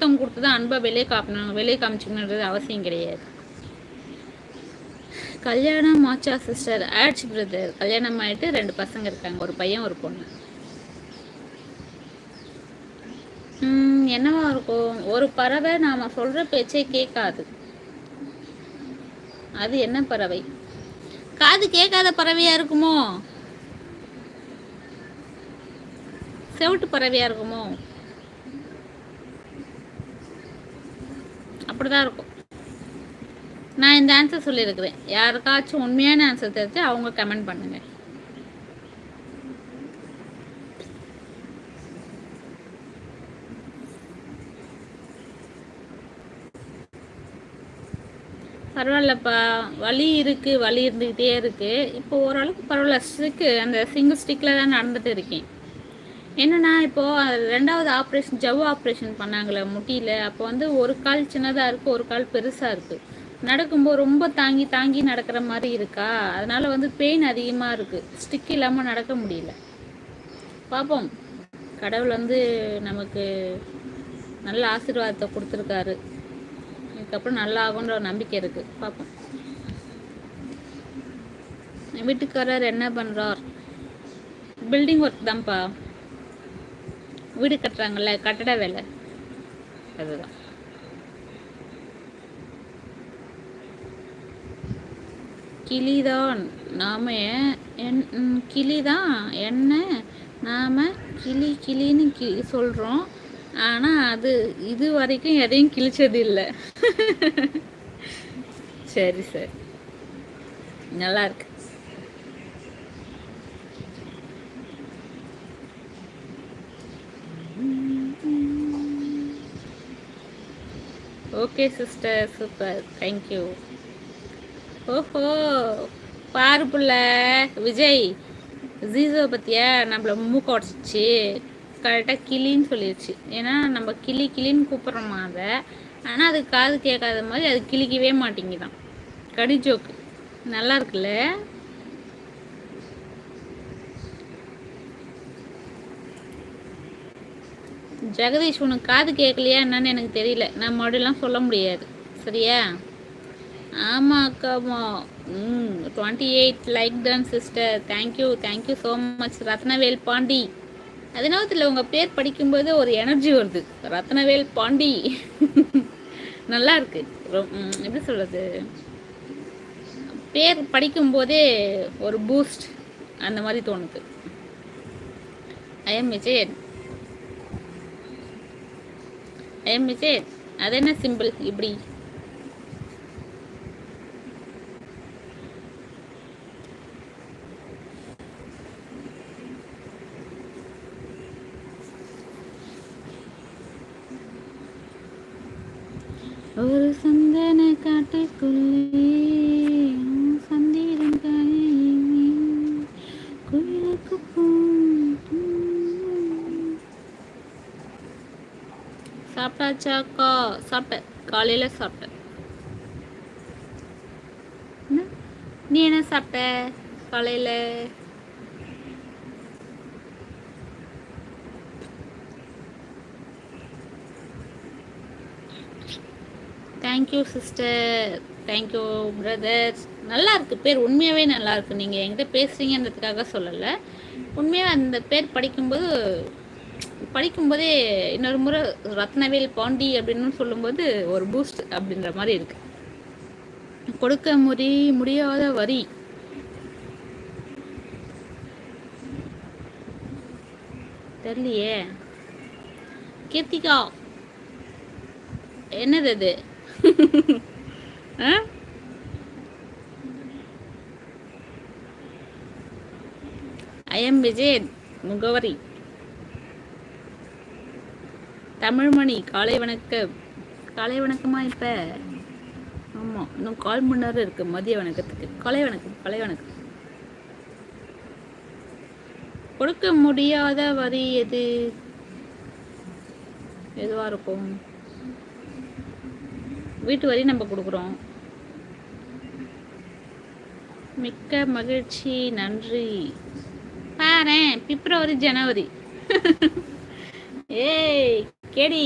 முத்தம் கொடுத்து தான் அன்பாக வெளியே காப்பணும் வெளியே காமிச்சிக்கணுன்றது அவசியம் கிடையாது. கல்யாணம் ஆச்சா சிஸ்டர். ஆட்சி பிரதர் கல்யாணம் ஆயிட்டு ரெண்டு பசங்க இருக்காங்க. ஒரு பையன் ஒரு பொண்ணு. என்னவா இருக்கும்? ஒரு பறவை நாம சொல்ற பேச்சே கேட்காது. அது என்ன பறவை? காது கேட்காத பறவையா இருக்குமோ? செவிட்டு பறவையா இருக்குமோ? அப்படிதான் இருக்கும். நான் இந்த ஆன்சர் சொல்லியிருக்கிறேன். யாருக்காச்சும் உண்மையான ஆன்சர் தெரிஞ்சு அவங்க கமெண்ட் பண்ணுங்க. பரவாயில்லப்பா. வலி இருக்கு வலி இருந்துக்கிட்டே இருக்கு. இப்போ ஓரளவுக்கு பரவாயில்ல ஸ்டிக்கு அந்த சிங்கிள் ஸ்டிக்கில் தான் நடந்துகிட்டு இருக்கேன். என்னன்னா இப்போது ரெண்டாவது ஆப்ரேஷன் ஜவ் ஆப்ரேஷன் பண்ணாங்களே முட்டியில். அப்போ வந்து ஒரு கால் சின்னதாக இருக்கு ஒரு கால் பெருசாக இருக்கு. நடக்கும்போது ரொம்ப தாங்கி தாங்கி நடக்கிற மாதிரி இருக்கா? அதனால வந்து பெயின் அதிகமாக இருக்கு. ஸ்டிக் இல்லாமல் நடக்க முடியல. பார்ப்போம் கடவுள் வந்து நமக்கு நல்ல ஆசீர்வாதத்தை கொடுத்துருக்காரு. இதுக்கப்புறம் நல்லா ஆகுன்ற ஒரு நம்பிக்கை இருக்கு. பார்ப்போம் என் வீட்டுக்காரர் என்ன பண்றார்? பில்டிங் ஒர்க் தான்ப்பா. வீடு கட்டுறாங்கல்ல கட்டட வேலை. அதுதான். கிளிதான். நாம என் கிளி கிளிதான். என்ன? நாம கிளி கிளின்னு கி சொல்றோம். ஆனா அது இது வரைக்கும் எதையும் கிழிச்சது இல்லை சரி சரி. நல்லா இருக்கு ஓகே சிஸ்டர் சூப்பர் தேங்க்யூ ஓஹோ பாரு புள்ள. விஜய் ஜீசோ பற்றியா நம்மள மூக்க உடச்சிச்சு. கரெக்டாக கிளின்னு சொல்லிடுச்சு ஏன்னா நம்ம கிளி கிளின்னு கூப்பிட்றோமா அதை? ஆனால் அது காது கேட்காத மாதிரி அது கிளிக்கவே மாட்டேங்குதான். கடி ஜோக்கு நல்லா இருக்குல்ல? ஜெகதீஷ் உனக்கு காது கேட்கலையா என்னன்னு எனக்கு தெரியல. நான் மறுபடியெல்லாம் சொல்ல முடியாது. சரியா? ஆமாம் அக்காமா ம். Twenty eight like ton sister thank you thank you so much Rathnavel Pandi. அதனால தெரியல உங்கள் பேர் படிக்கும்போது ஒரு எனர்ஜி வருது. ரத்னவேல் பாண்டி. நல்லா இருக்கு. ரொ- எப்படி சொல்கிறது பேர் படிக்கும்போதே ஒரு பூஸ்ட் அந்த மாதிரி தோணுது. I M Vijayan I M அது என்ன சிம்பிள் இப்படி? ஒரு சந்தன காட்டுக்குள்ளே சாப்பிட்டாச்சாக்கா சாப்பிட்டேன். காலையில் சாப்பிட்டேன்? நீ என்ன சாப்பிட்ட? காலையில்? தேங்க்யூ சிஸ்டர் தேங்க்யூ பிரதர்ஸ் நல்லா இருக்கு. பேர் உண்மையாகவே நல்லா இருக்கு. நீங்கள் என்கிட்ட பேசுறீங்கன்றதுக்காக சொல்லலை. உண்மையாக அந்த பேர் படிக்கும்போது படிக்கும்போதே இன்னொரு முறை ரத்னவேல் பாண்டி அப்படின்னு சொல்லும்போது ஒரு பூஸ்ட் அப்படின்ற மாதிரி இருக்கு. கொடுக்க முடி முடியாத வரி. தெரியலையே. கீர்த்திகா என்னது அது ஐ எம் விஜயன் முகவரி தமிழ்மணி காலை வணக்கம். காலை வணக்கமா இப்ப? ஆமா இன்னும் கால் மணி நேரம் இருக்கு மதிய வணக்கத்துக்கு. காலை வணக்கம் காலை வணக்கம். கொடுக்க முடியாத வரி எது? எதுவா இருக்கும்? வீட்டு வரி நம்ம கொடுக்குறோம். மிக்க மகிழ்ச்சி நன்றி. பாரு பிப்ரவரி ஜனவரி. ஏய் கேடி.